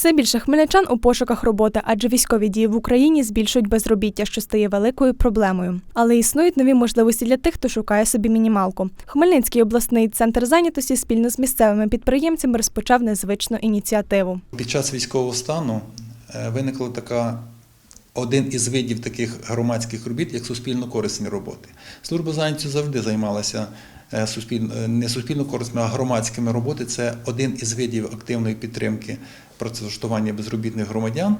Все більше хмельничан у пошуках роботи, адже військові дії в Україні збільшують безробіття, що стає великою проблемою. Але існують нові можливості для тих, хто шукає собі мінімалку. Хмельницький обласний центр зайнятості спільно з місцевими підприємцями розпочав незвичну ініціативу. Під час військового стану е, виникла така один із видів таких громадських робіт, як суспільно-корисні роботи. Служба зайнятості завжди займалася е, е, не суспільно-корисними, а громадськими роботи. Це один із видів активної підтримки працевлаштування безробітних громадян.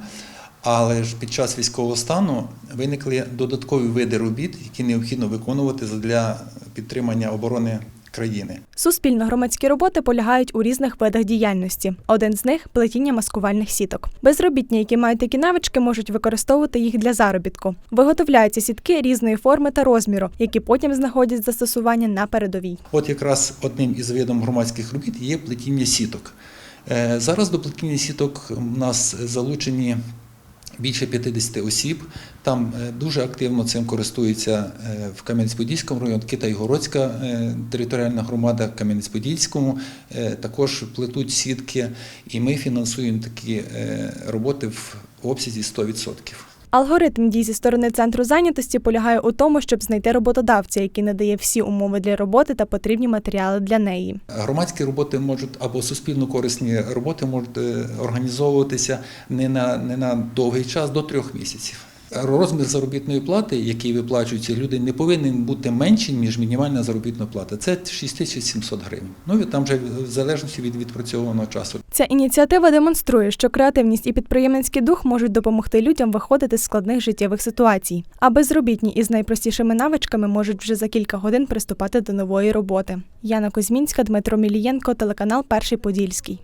Але ж під час військового стану виникли додаткові види робіт, які необхідно виконувати для підтримання оборони країни. Суспільно-громадські роботи полягають у різних видах діяльності. Один з них плетіння маскувальних сіток. Безробітні, які мають такі навички, можуть використовувати їх для заробітку. Виготовляються сітки різної форми та розміру, які потім знаходять застосування на передовій. От якраз одним із видом громадських робіт є плетіння сіток. Е, Зараз до плетіння сіток у нас залучені більше 50 осіб. Там е, дуже активно цим користуються е, в Кам'янець-Подільському районі, Китайгородська територіальна громада, Кам'янець-Подільському також плетуть сітки, і ми фінансуємо такі роботи в обсязі 100%. Алгоритм дій зі сторони центру зайнятості полягає у тому, щоб знайти роботодавця, який надає всі умови для роботи та потрібні матеріали для неї. Громадські роботи можуть або суспільно корисні роботи можуть е, організовуватися не на, не на довгий час, до трьох місяців. Розмір заробітної плати, який виплачуються люди, не повинен бути менший, ніж мінімальна заробітна плата. Це 6700 гривень. Ну і там вже в залежності від відпрацьованого часу. Ця ініціатива демонструє, що креативність і підприємницький дух можуть допомогти людям виходити з складних життєвих ситуацій. А безробітні із найпростішими навичками можуть вже за кілька годин приступати до нової роботи. Яна Козмінська, Дмитро Мілієнко, телеканал Перший Подільський.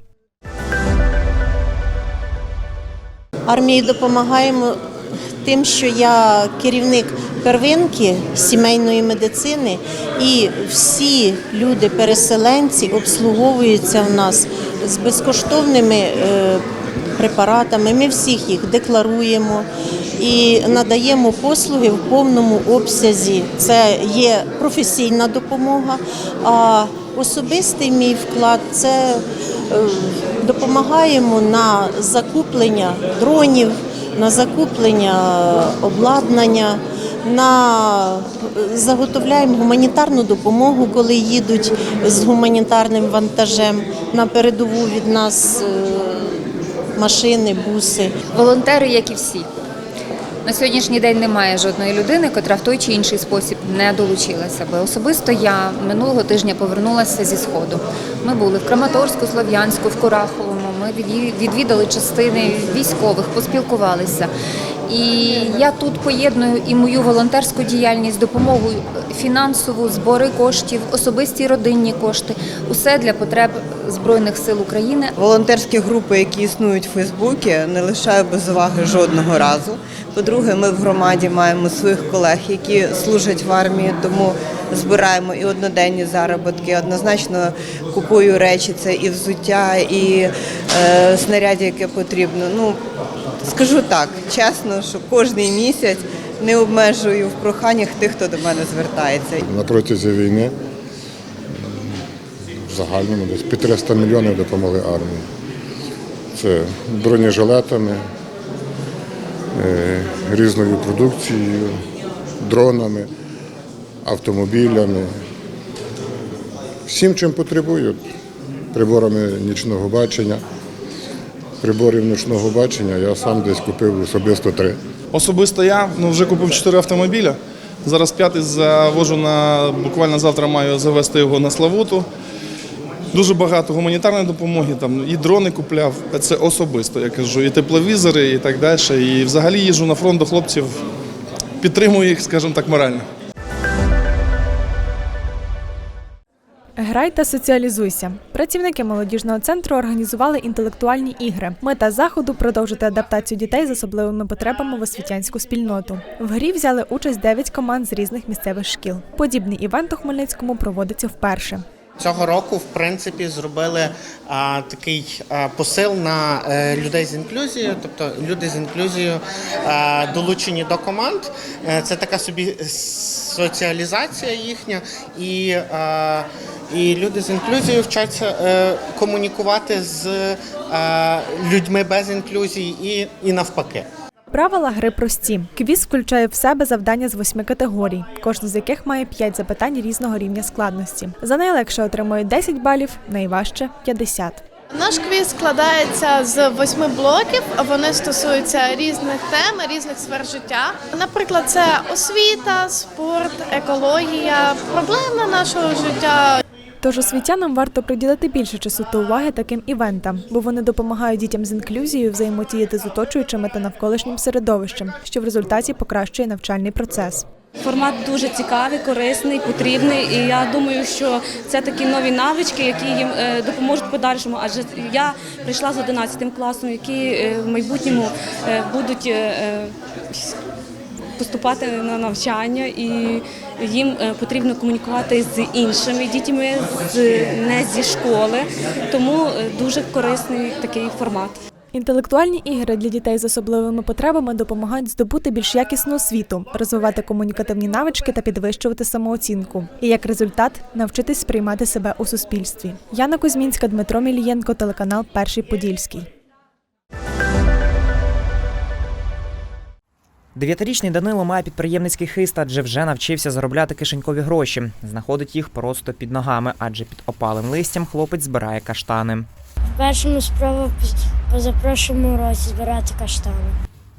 Армії допомагаємо тим, що я керівник первинки сімейної медицини, і всі люди-переселенці обслуговуються в нас з безкоштовними е, препаратами. Ми всіх їх декларуємо і надаємо послуги в повному обсязі. Це є професійна допомога. А особистий мій вклад це е, допомагаємо на закуплення дронів, на закуплення обладнання, на заготовляємо гуманітарну допомогу, коли їдуть з гуманітарним вантажем на передову від нас е, машини, буси. Волонтери, як і всі. На сьогоднішній день немає жодної людини, котра в той чи інший спосіб не долучилася би. Особисто я минулого тижня повернулася зі сходу. Ми були в Краматорську, Слов'янську, в Кураховому. Ми відвідали частини військових, поспілкувалися. І я тут поєдную і мою волонтерську діяльність, допомогу фінансову, збори коштів, особисті родинні кошти усе для потреб Збройних сил України. Волонтерські групи, які існують в Фейсбуці, не лишаю без уваги жодного разу. По-друге, ми в громаді маємо своїх колег, які служать в армії, тому збираємо і одноденні заробітки. Однозначно купую речі, це і взуття, і е, снаряді, яке потрібно. Ну скажу так, чесно, що кожний місяць не обмежую в проханнях тих, хто до мене звертається. На протязі війни в загальному десь під 300 мільйонів допомогли армії. Це бронежилетами, різною продукцією, дронами, автомобілями. Всім, чим потребують, приборами нічного бачення. Приборів нічного бачення я сам десь купив особисто три. Особисто я ну, вже купив чотири автомобіля. Зараз п'ятий завожу на буквально завтра маю завести його на Славуту. Дуже багато гуманітарної допомоги, там і дрони купляв. Це особисто, я кажу, і тепловізори, і так далі. І взагалі їжджу на фронт до хлопців, підтримую їх, скажімо так, морально. Грай та соціалізуйся. Працівники молодіжного центру організували інтелектуальні ігри. Мета заходу продовжити адаптацію дітей з особливими потребами в освітянську спільноту. В грі взяли участь 9 команд з різних місцевих шкіл. Подібний івент у Хмельницькому проводиться вперше. Цього року, в принципі, зробили а, такий а, посил на е, людей з інклюзією, тобто люди з інклюзією а, долучені до команд. Е, Це така собі соціалізація їхня, і а, І люди з інклюзією вчаться е, комунікувати з е, людьми без інклюзії і, і навпаки. Правила гри прості. Квіз включає в себе завдання з восьми категорій, кожна з яких має 5 запитань різного рівня складності. За найлегше отримують 10 балів, найважче 50. Наш квіз складається з восьми блоків. Вони стосуються різних тем, різних сфер життя. Наприклад, це освіта, спорт, екологія, проблеми нашого життя. Тож освітянам варто приділити більше часу та уваги таким івентам, бо вони допомагають дітям з інклюзією взаємодіяти з оточуючими та навколишнім середовищем, що в результаті покращує навчальний процес. Формат дуже цікавий, корисний, потрібний. І я думаю, що це такі нові навички, які їм е, допоможуть подальшому. Адже я прийшла з 11 класом, які е, в майбутньому е, будуть поступати на навчання, і їм е, потрібно комунікувати з іншими дітьми, з не зі школи. Тому е, дуже корисний такий формат. Інтелектуальні ігри для дітей з особливими потребами допомагають здобути більш якісну освіту, розвивати комунікативні навички та підвищувати самооцінку. І як результат навчитись сприймати себе у суспільстві. Яна Кузьмінська, Дмитро Мілієнко, телеканал Перший Подільський. Дев'ятирічний Данило має підприємницький хист, адже вже навчився заробляти кишенькові гроші. Знаходить їх просто під ногами, адже під опалим листям хлопець збирає каштани. Першому спробував позапрошлому році збирати каштани.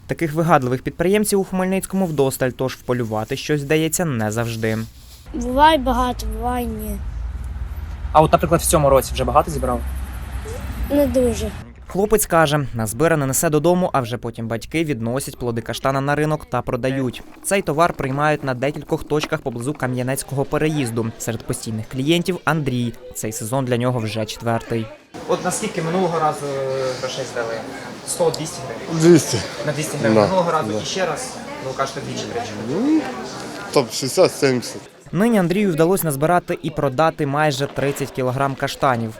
Таких вигадливих підприємців у Хмельницькому вдосталь, тож вполювати щось вдається не завжди. Буває багато, буває ні. А от, наприклад, в цьому році вже багато зібрав? Не дуже. Хлопець каже, назбиране несе додому, а вже потім батьки відносять плоди каштана на ринок та продають. Цей товар приймають на декількох точках поблизу Кам'янецького переїзду. Серед постійних клієнтів Андрій. Цей сезон для нього вже четвертий. От наскільки минулого разу грошей здали? 100-200 гривень. 200. На 200 гривень. Да, Минулого разу да. і ще раз. Ви кажете двічі тричі. Топ 60-70. Нині Андрію вдалося назбирати і продати майже 30 кілограм каштанів.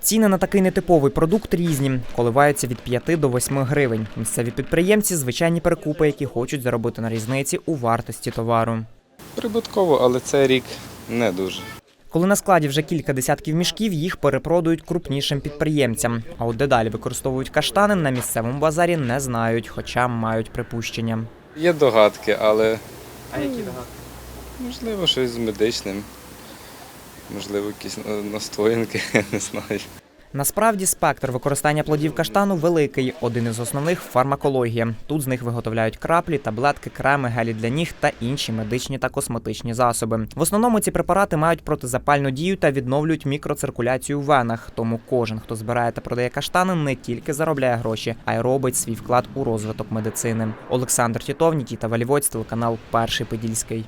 Ціни на такий нетиповий продукт різні, коливаються від 5 до 8 гривень. Місцеві підприємці звичайні перекупи, які хочуть заробити на різниці у вартості товару. Прибутково, але цей рік не дуже. Коли на складі вже кілька десятків мішків, їх перепродають крупнішим підприємцям. А от дедалі використовують каштани на місцевому базарі не знають, хоча мають припущення. Є догадки, але А які догадки? Можливо щось з медичним, можливо, якісь е, настоянки, не знаю. Насправді спектр використання плодів каштану великий. Один із основних фармакологія. Тут з них виготовляють краплі, таблетки, креми, гелі для ніг та інші медичні та косметичні засоби. В основному ці препарати мають протизапальну дію та відновлюють мікроциркуляцію в венах. Тому кожен, хто збирає та продає каштани, не тільки заробляє гроші, а й робить свій вклад у розвиток медицини. Олександр Тітов, Нікіта Валівоць, телеканал Перший Подільський.